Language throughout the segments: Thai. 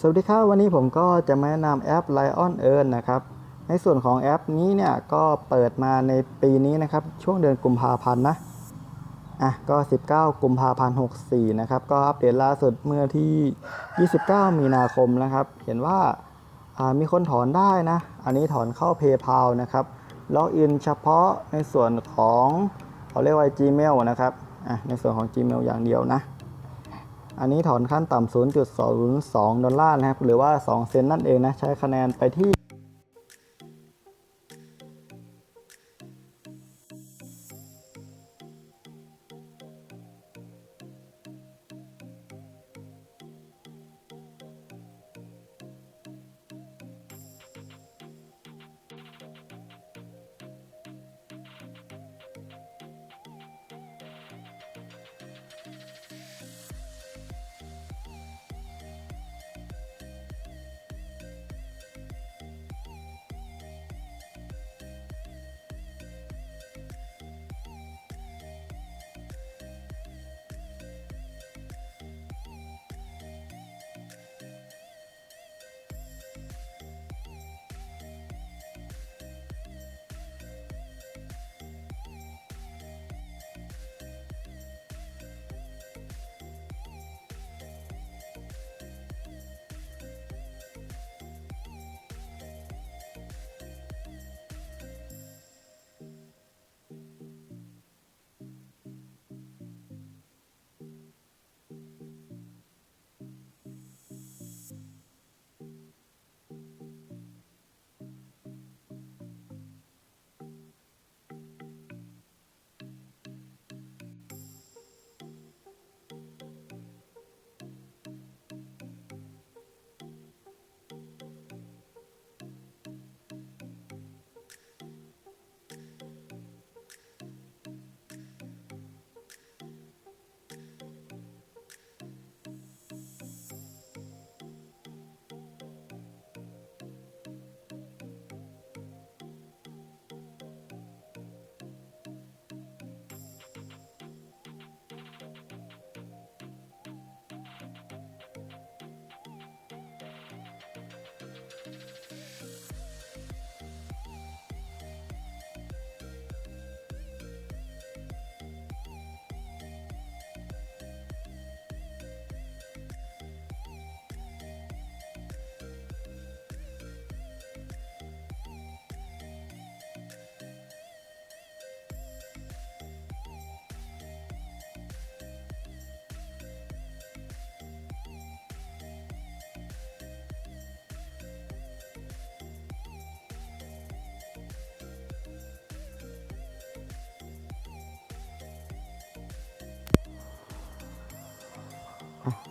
สวัสดีครับวันนี้ผมก็จะมาแนะนำแอป Lion Earn นะครับ ในส่วนของแอปนี้เนี่ยก็เปิดมาในปีนี้นะครับ ช่วงเดือนกุมภาพันธ์นะอะก็ 19 กุมภาพันธ์ 64 นะครับ ก็อัปเดตล่าสุดเมื่อที่ 29 มีนาคมนะครับ เห็นว่าอ่ามีคนถอนได้นะ อันนี้ถอนเข้า PayPal นะครับล็อกอินเฉพาะในส่วนของเขาเรียกว่า Gmail นะครับอะในส่วนของ Gmail อย่างเดียวนะ อันนี้ถอนขั้นต่ำ0.02 ดอลลาร์นะครับ หรือว่า 2 เซนต์นั่นเองนะ ใช้คะแนนไปที่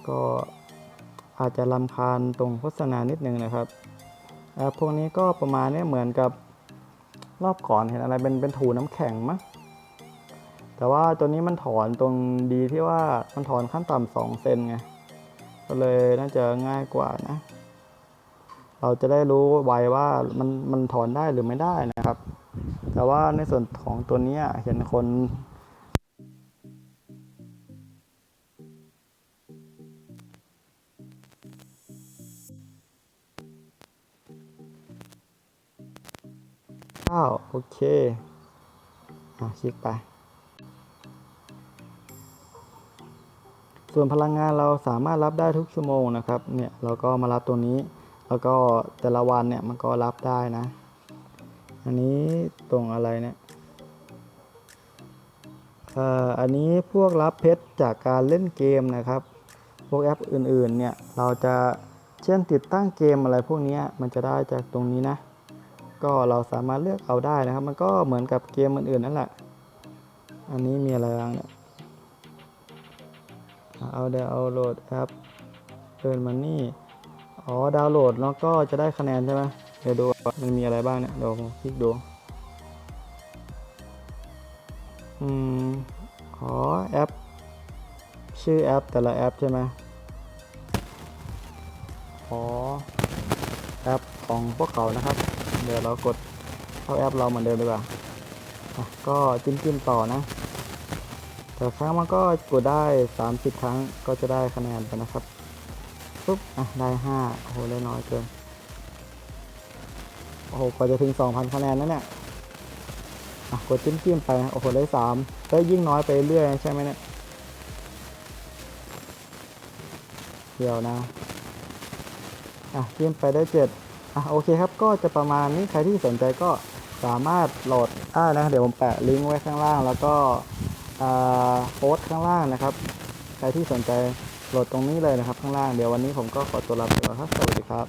ก็อาจจะลำคาญตรงโฆษณานิดนึงนะครับแอปพวกนี้ก็ประมาณนี้เหมือนกับรอบก่อนเห็นอะไรเป็นเป็นถูน้ำแข็งมั้งแต่ว่าตัวนี้มันถอนตรงดีที่ว่ามันถอนขั้นต่ำสองเซนไง ก็เลยน่าจะง่ายกว่านะ เราจะได้รู้ไวว่ามันมันถอนได้หรือไม่ได้นะครับ แต่ว่าในส่วนของตัวนี้เห็นคน ข้าวโอเคอะคลิกไป ส่วนพลังงานเราสามารถรับได้ทุกชั่วโมงนะครับ เนี่ยเราก็มารับตัวนี้ แล้วก็แต่ละวันเนี่ยมันก็รับได้นะ อันนี้ตรงอะไรเนี่ยอันนี้พวกรับเพชรจากการเล่นเกมนะครับ พวกแอปอื่นๆเนี่ยเราจะเช่นติดตั้งเกมอะไรพวกนี้มันจะได้จากตรงนี้นะ ก็เราสามารถเลือกเอาได้นะครับ มันก็เหมือนกับเกมอื่นๆนั่นแหละ อันนี้มีอะไรบ้างเนี่ยเอาเดาวน์โหลดแอปเอินมันนี่อ๋อดาวน์โหลดแล้วก็จะได้คะแนนใช่ไหมเดี๋ยวดูมันมีอะไรบ้างเนี่ยเดี๋ยวคลิกดูอืมอ๋อแอป ชื่อแอปแต่ละแอปใช่ไหมอ๋อแอปของพวกเขานะครับ เดี๋ยวเรากดเข้าแอปเราเหมือนเดิมดีกว่าก็จิ้มจิ้มๆต่อนะ แต่ครั้งมันก็กดได้ 30 ครั้งก็จะได้คะแนนไปนะครับปุ๊บอะได้ห้าโอ้โหได้น้อยเกินโอ้โหกว่าจะถึงสองพันคะแนนแล้วเนี่ยอะกดจิ้มจิ้มๆไปโอ้โหได้สามเฮ้ยยิ่งน้อยไปเรื่อยใช่ไหมเนี่ยเดี๋ยวนะอะจิ้มไปได้เจ็ด อะโอเคครับก็จะประมาณนี้ใครที่สนใจก็สามารถโหลดได้นะเดี๋ยวผมแปะลิงก์ไว้ข้างล่าง แล้วก็อ่าโพสต์ข้างล่างนะครับ ใครที่สนใจโหลดตรงนี้เลยนะครับข้างล่างเดี๋ยววันนี้ผมก็ขอตัวลาไปก่อนครับสวัสดีครับ